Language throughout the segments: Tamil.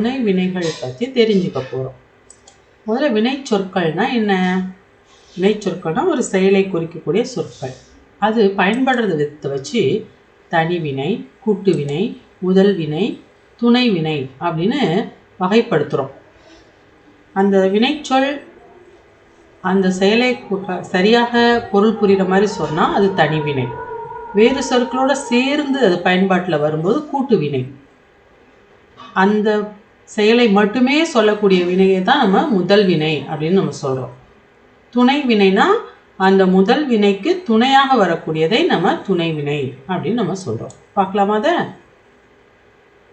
துணை வினைகள் பற்றி தெரிஞ்சுக்க போகிறோம் முதல்ல வினை சொற்கள்னா என்ன? வினை சொற்கள்னா ஒரு செயலை குறிக்கக்கூடிய சொற்கள். அது பயன்படுறது விதத்தை வச்சு தனி வினை கூட்டு வினை முதல் வினை துணை வினை அப்படின்னு வகைப்படுத்துகிறோம் அந்த வினைச்சொல் அந்த செயலை சரியாக பொருள் புரிகிற மாதிரி சொன்னால் அது தனி வினை. வேறு சொற்களோட சேர்ந்து அது பயன்பாட்டில் வரும்போது கூட்டு வினை. அந்த செயலை மட்டுமே சொல்லக்கூடிய வினையை தான் நம்ம முதல் வினை அப்படின்னு நம்ம சொல்கிறோம் துணை வினைனா அந்த முதல் வினைக்கு துணையாக வரக்கூடியதை நம்ம துணை வினை அப்படின்னு நம்ம சொல்கிறோம் பார்க்கலாமா அதை?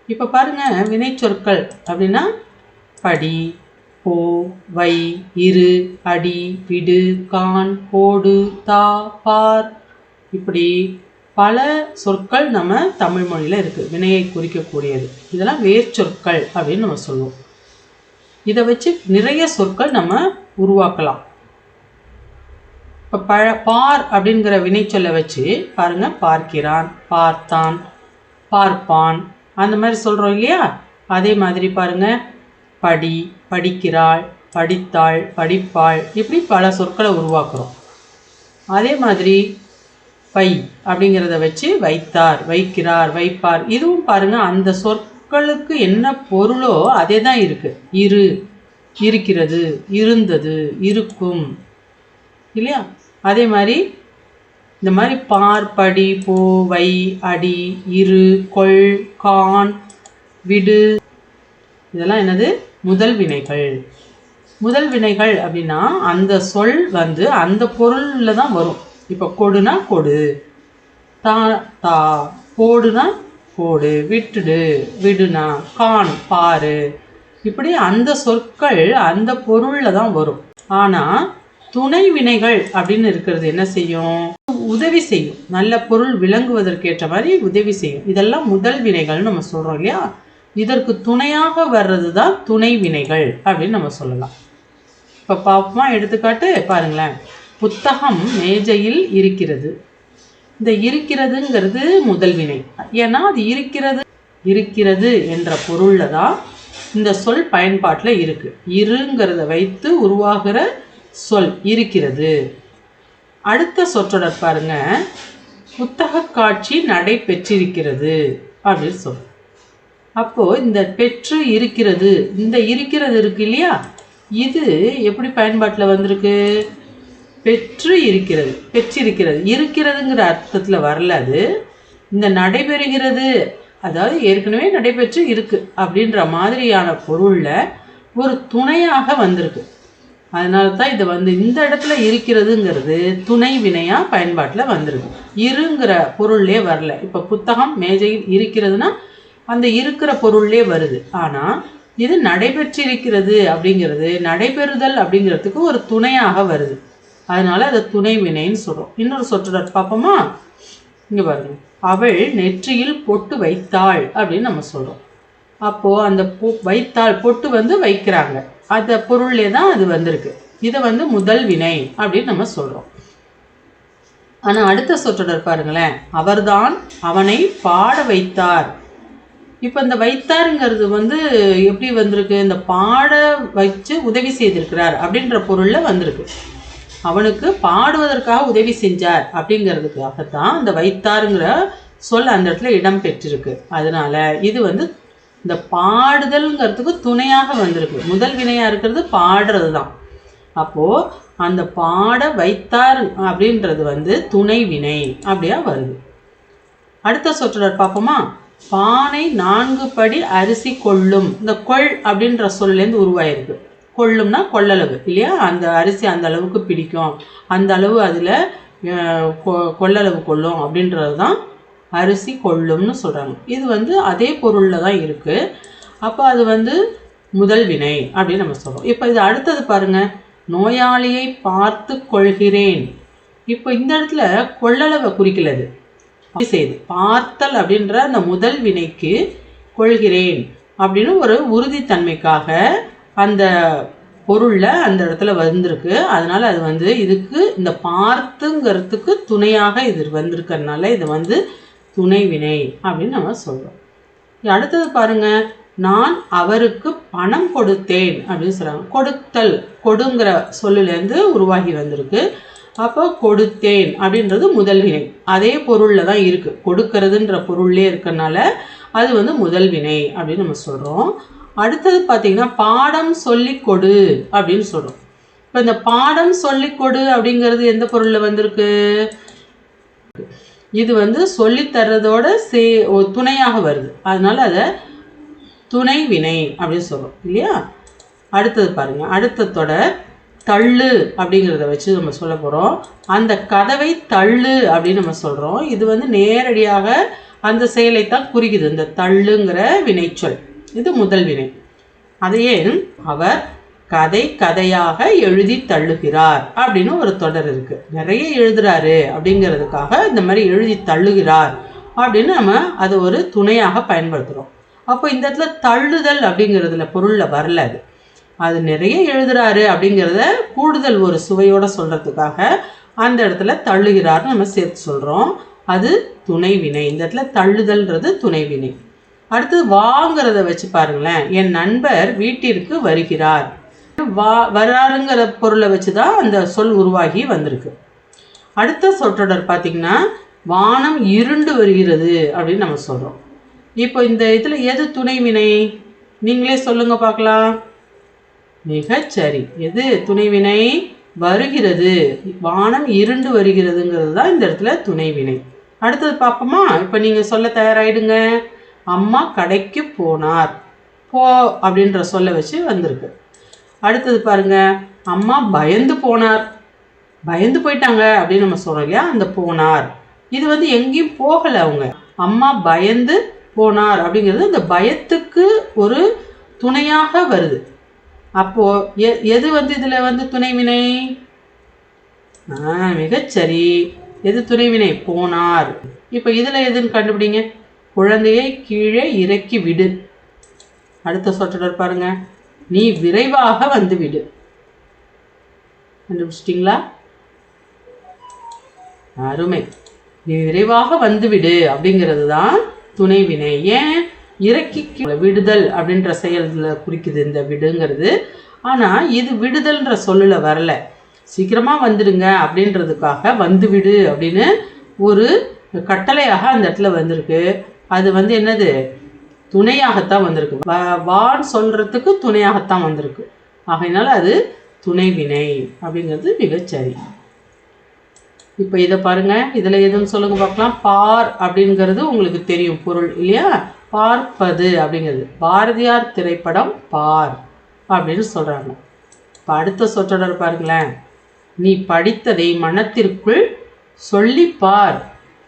இப்போ பாருங்க வினைச்சொற்கள் அப்படின்னா படி போ வை இரு அடி விடு கான் போடு தா பார். இப்படி பல சொற்கள் நம்ம தமிழ் மொழியில் இருக்குது வினையை குறிக்கக்கூடியது. இதெல்லாம் வேர்ச்சொற்கள் அப்படின்னு நம்ம சொல்லுவோம். இதை வச்சு நிறைய சொற்கள் நம்ம உருவாக்கலாம். இப்போ பழ பார் அப்படிங்கிற வினைச்சொல்லை வச்சு பாருங்கள் பார்க்கிறான் பார்த்தான் பார்ப்பான். அந்த மாதிரி சொல்கிறோம் இல்லையா? அதே மாதிரி பாருங்கள் படி படிக்கிறாள் படித்தாள் படிப்பாள். இப்படி பல சொற்களை உருவாக்குறோம். அதே மாதிரி வை அப்படிங்கிறத வச்சு வைத்தார் வைக்கிறார் வைப்பார். இதுவும் பாருங்கள் அந்த சொற்களுக்கு என்ன பொருளோ அதே தான் இருக்குது இரு இருக்கிறது இருந்தது இருக்கும். இல்லையா? அதே மாதிரி இந்த மாதிரி பார் படி போ வை அடி இரு கொள் கான் விடு. இதெல்லாம் என்னது? முதல் வினைகள். முதல் வினைகள் அப்படின்னா அந்த சொல் வந்து அந்த பொருளில் தான் வரும். இப்போ கொடுனா கொடு. தா தா போடுனா போடு. விட்டுடு. விடுனா கான் பாரு. இப்படி அந்த சொற்கள் அந்த பொருளில் தான் வரும். ஆனால் துணை வினைகள் அப்படின்னு இருக்கிறது என்ன செய்யும்? உதவி செய்யும். நல்ல பொருள் விளங்குவதற்கேற்ற மாதிரி உதவி செய்யும். இதெல்லாம் முதல் வினைகள்னு நம்ம சொல்கிறோம் இல்லையா? இதற்கு துணையாக வர்றது தான் துணை வினைகள் அப்படின்னு நம்ம சொல்லலாம். இப்போ பாப்போமா எடுத்துக்காட்டு பாருங்களேன். புத்தகம் மேஜையில் இருக்கிறது. இந்த இருக்கிறதுங்கிறது முதல் வினை ஏன்னா அது இருக்கிறது இருக்கிறது என்ற பொருளில் தான் இந்த சொல் பயன்பாட்டில் இருக்குது இருங்கிறத வைத்து உருவாகிற சொல் இருக்கிறது அடுத்த சொற்றொடர் பாருங்க. புத்தக காட்சி நடைபெற்றிருக்கிறது அப்படின்னு சொல். அப்போது இந்த பெற்று இருக்கிறது இந்த இருக்கிறது இருக்கு இல்லையா? இது எப்படி பயன்பாட்டில் வந்திருக்கு? பெற்று இருக்கிறது பெற்றிருக்கிறது. இருக்கிறதுங்கிற அர்த்தத்தில் வரல அது. இந்த நடைபெறுகிறது. அதாவது ஏற்கனவே நடைபெற்று இருக்கு அப்படின்ற மாதிரியான பொருளில் ஒரு துணையாக வந்திருக்கு. அதனால தான் இது வந்து இந்த இடத்துல இருக்கிறதுங்கிறது துணை வினையாக பயன்பாட்டில் வந்திருக்கு. இருங்கிற பொருள்லே வரல. இப்போ புத்தகம் மேஜையில் இருக்கிறதுனா அந்த இருக்கிற பொருள்லே வருது. ஆனால் இது நடைபெற்றிருக்கிறது அப்படிங்கிறது நடைபெறுதல் அப்படிங்கிறதுக்கு ஒரு துணையாக வருது. அதனால அதை துணை வினைன்னு சொல்கிறோம் இன்னொரு சொற்றொடர் பார்ப்போமா? இங்கே பாருங்க. அவள் நெற்றியில் பொட்டு வைத்தாள் அப்படின்னு நம்ம சொல்கிறோம் அப்போது அந்த பொ வைத்தாள் பொட்டு வந்து வைக்கிறாங்க. அந்த பொருள்லே தான் அது வந்திருக்கு. இதை வந்து முதல் வினை அப்படின்னு நம்ம சொல்கிறோம் ஆனால் அடுத்த சொற்றொடர் பாருங்களேன். அவர்தான் அவனை பாட வைத்தார். இப்போ இந்த வைத்தாருங்கிறது வந்து எப்படி வந்திருக்கு? இந்த பாட வச்சு உதவி செய்திருக்கிறார் அப்படின்ற பொருளில் வந்திருக்கு. அவனுக்கு பாடுவதற்காக உதவி செஞ்சார் அப்படிங்கிறதுக்காகத்தான் அந்த வைத்தாருங்கிற சொல் அந்த இடத்துல இடம் பெற்றிருக்கு. அதனால இது வந்து இந்த பாடுதல்ங்கிறதுக்கு துணையாக வந்திருக்கு. முதல் வினையாக இருக்கிறது பாடுறது தான் அப்போது அந்த பாட வைத்தார் அப்படின்றது வந்து துணை வினை அப்படியா வருது. அடுத்த சொற்றொடர் பார்ப்போமா? பானை நான்கு படி அரிசி கொள்ளும். இந்த கொள் அப்படின்ற சொல்லேருந்து உருவாயிருக்கு. கொள்ளும்னா கொள்ளளவு இல்லையா? அந்த அரிசி அந்த அளவுக்கு பிடிக்கும். அந்த அளவு அதில் கொள்ளளவு கொள்ளும் அப்படின்றது தான் அரிசி கொள்ளும்னு சொல்கிறாங்க இது வந்து அதே பொருளில் தான் இருக்குது அப்போ அது வந்து முதல் வினை அப்படின்னு நம்ம சொல்கிறோம் இப்போ இது அடுத்தது பாருங்கள் நோயாளியை பார்த்து கொள்கிறேன். இப்போ இந்த இடத்துல கொள்ளளவை குறிக்கிறது செய்து பார்த்தல் அப்படின்ற அந்த முதல் வினைக்கு கொள்கிறேன் அப்படின்னு ஒரு உறுதித்தன்மைக்காக அந்த பொருளில் அந்த இடத்துல வந்திருக்கு. அதனால் அது வந்து இதுக்கு இந்த பார்த்துங்கிறதுக்கு துணையாக இது வந்திருக்கிறதுனால இது வந்து துணை வினை அப்படின்னு நம்ம சொல்கிறோம் அடுத்தது பாருங்கள் நான் அவருக்கு பணம் கொடுத்தேன் அப்படின்னு சொல்கிறாங்க கொடுத்தல் கொடுங்கிற சொல்லுலேருந்து உருவாகி வந்திருக்கு. அப்போ கொடுத்தேன் அப்படின்றது முதல் வினை. அதே பொருளில் தான் இருக்குது கொடுக்கறதுன்ற பொருள்லேயே இருக்கறனால அது வந்து முதல் வினை அப்படின்னு நம்ம சொல்கிறோம் அடுத்தது பார்த்தீங்கன்னா பாடம் சொல்லி கொடு அப்படின்னு சொல்கிறோம் இப்போ இந்த பாடம் சொல்லி கொடு அப்படிங்கிறது எந்த பொருளில் வந்திருக்கு? இது வந்து சொல்லித் தர்றதோட சே துணையாக வருது. அதனால் அதை துணை வினை அப்படின்னு சொல்கிறோம் இல்லையா? அடுத்தது பாருங்கள் அடுத்த தொடர் தள்ளு அப்படிங்கிறத வச்சு நம்ம சொல்ல போகிறோம் அந்த கதவை தள்ளு அப்படின்னு நம்ம சொல்கிறோம் இது வந்து நேரடியாக அந்த செயலை தான் குறிக்குது. இந்த தள்ளுங்கிற வினைச்சொல். இது முதல் வினை. அதையே அவர் கதை கதையாக எழுதி தள்ளுகிறார் அப்படின்னு ஒரு தொடர் இருக்கு. நிறைய எழுதுறாரு அப்படிங்கிறதுக்காக இந்த மாதிரி எழுதி தள்ளுகிறார் அப்படின்னு நம்ம அது ஒரு துணையாக பயன்படுத்துகிறோம் அப்போ இந்த இடத்துல தள்ளுதல் அப்படிங்கிறதுல பொருளில் வரல அது. அது நிறைய எழுதுறாரு அப்படிங்கிறத கூடுதல் ஒரு சுவையோட சொல்கிறதுக்காக அந்த இடத்துல தள்ளுகிறார்னு நம்ம சேர்த்து சொல்கிறோம் அது துணை வினை இந்த இடத்துல தள்ளுதல்ன்றது துணை அடுத்து அடுத்தது வாங்கிறத வச்சு பாருங்களேன். என் நண்பர் வீட்டிற்கு வருகிறார். வா வராருங்கிற பொருளை வச்சு தான் அந்த சொல் உருவாகி வந்திருக்கு. அடுத்த சொற்றொடர் பார்த்திங்கன்னா வானம் இருண்டு வருகிறது அப்படின்னு நம்ம சொல்கிறோம் இப்போ இந்த இதில் எது துணை வினை நீங்களே சொல்லுங்க பார்க்கலாம். மிகச்சரி. எது துணைவினை? வருகிறது. வானம் இருண்டு வருகிறதுங்கிறது தான் இந்த இடத்துல துணைவினை. அடுத்தது பார்ப்போமா? இப்போ நீங்கள் சொல்ல தயாராகிடுங்க அம்மா கடைக்கு போனார். போ அப்படின்ற சொல்ல வச்சு வந்திருக்கு. அடுத்தது பாருங்க அம்மா பயந்து போனார். பயந்து போயிட்டாங்க அப்படின்னு நம்ம சொல்கிறோம் இல்லையா? அந்த போனார். இது வந்து எங்கேயும் போகலை அவங்க. அம்மா பயந்து போனார் அப்படிங்கிறது இந்த பயத்துக்கு ஒரு துணையாக வருது. அப்போது எ எது வந்து இதில் வந்து துணைவினை? ஆ மிகச்சரி. எது துணைவினை? போனார். இப்போ இதில் எதுன்னு கண்டுபிடிங்க. குழந்தையை கீழே இறக்கி விடு. அடுத்த சொற்றொடர் பாருங்க. நீ விரைவாக வந்து விடு. கண்டுபிடிச்சிட்டிங்களா? அருமை. நீ விரைவாக வந்து விடு அப்படிங்கிறது தான் துணைவினை. ஏன்? இறக்கி கீழே விடுதல் அப்படின்ற செயலில் குறிக்குது இந்த விடுங்கிறது. ஆனால் இது விடுதல்ன்ற சொல்லில் வரல. சீக்கிரமாக வந்துடுங்க அப்படின்றதுக்காக வந்து விடு அப்படின்னு ஒரு கட்டளையாக அந்த இடத்துல வந்திருக்கு. அது வந்து என்னது? துணையாகத்தான் வந்திருக்கு. வான் சொல்றதுக்கு துணையாகத்தான் வந்திருக்கு. ஆகையினால அது துணை வினை அப்படிங்கிறது மிகச்சரி இப்போ இதை பாருங்க. இதில் எதுன்னு சொல்லுங்க பார்க்கலாம். பார் அப்படிங்கிறது உங்களுக்கு தெரியும். பொருள் இல்லையா? பார்ப்பது அப்படிங்கிறது. பாரதியார் திரைப்படம் பார் அப்படின்னு சொல்கிறாங்க இப்போ அடுத்த சொற்றொடர் பாருங்களேன். நீ படித்ததை மனத்திற்குள் சொல்லி பார்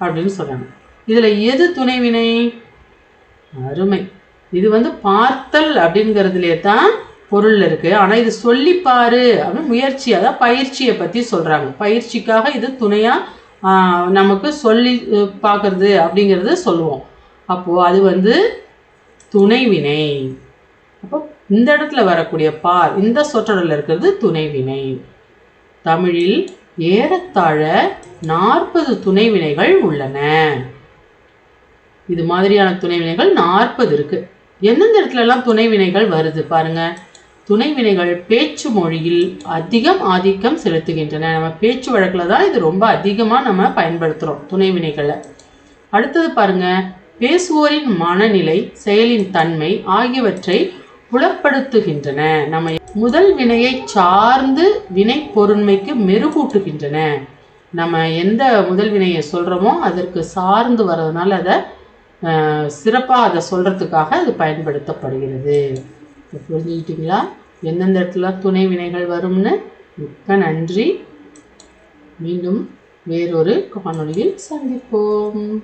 அப்படின்னு சொல்கிறாங்க இதில் எது துணைவினை? அருமை. இது வந்து பார்த்தல் அப்படிங்கிறதுலே தான் பொருள் இருக்குது ஆனால் இது சொல்லி பாரு அப்படின்னு முயற்சி அதான் பயிற்சியை பற்றி சொல்கிறாங்க பயிற்சிக்காக இது துணையாக நமக்கு சொல்லி பார்க்குறது அப்படிங்கிறது சொல்லுவோம். அப்போது அது வந்து துணைவினை. அப்போ இந்த இடத்துல வரக்கூடிய பார் இந்த சொற்றொடரில் இருக்கிறது துணைவினை. தமிழில் ஏறத்தாழ நாற்பது துணைவினைகள் உள்ளன. இது மாதிரியான துணைவினைகள் நாற்பது இருக்கு. எந்தெந்த இடத்துலலாம் துணைவினைகள் வருது பாருங்க. துணைவினைகள் பேச்சு மொழியில் அதிகம் ஆதிக்கம் செலுத்துகின்றன. நம்ம பேச்சு வழக்கில் தான் இது ரொம்ப அதிகமாக நம்ம பயன்படுத்துகிறோம் துணைவினைகளை. அடுத்தது பாருங்க. பேசுவோரின் மனநிலை செயலின் தன்மை ஆகியவற்றை புலப்படுத்துகின்றன. நம்ம முதல் வினையை சார்ந்து வினை பொருண்மைக்கு மெருகூட்டுகின்றன. நம்ம எந்த முதல் வினையை சொல்கிறோமோ அதற்கு சார்ந்து வர்றதுனால அதை சிறப்பாக அதை சொல்கிறதுக்காக அது பயன்படுத்தப்படுகிறது. இப்ப புரிஞ்சுக்கிட்டீங்களா? எந்தெந்த இடத்துல துணை வினைகள் வரும்னு? மிக்க நன்றி. மீண்டும் வேறொரு காணொலியில் சந்திப்போம்.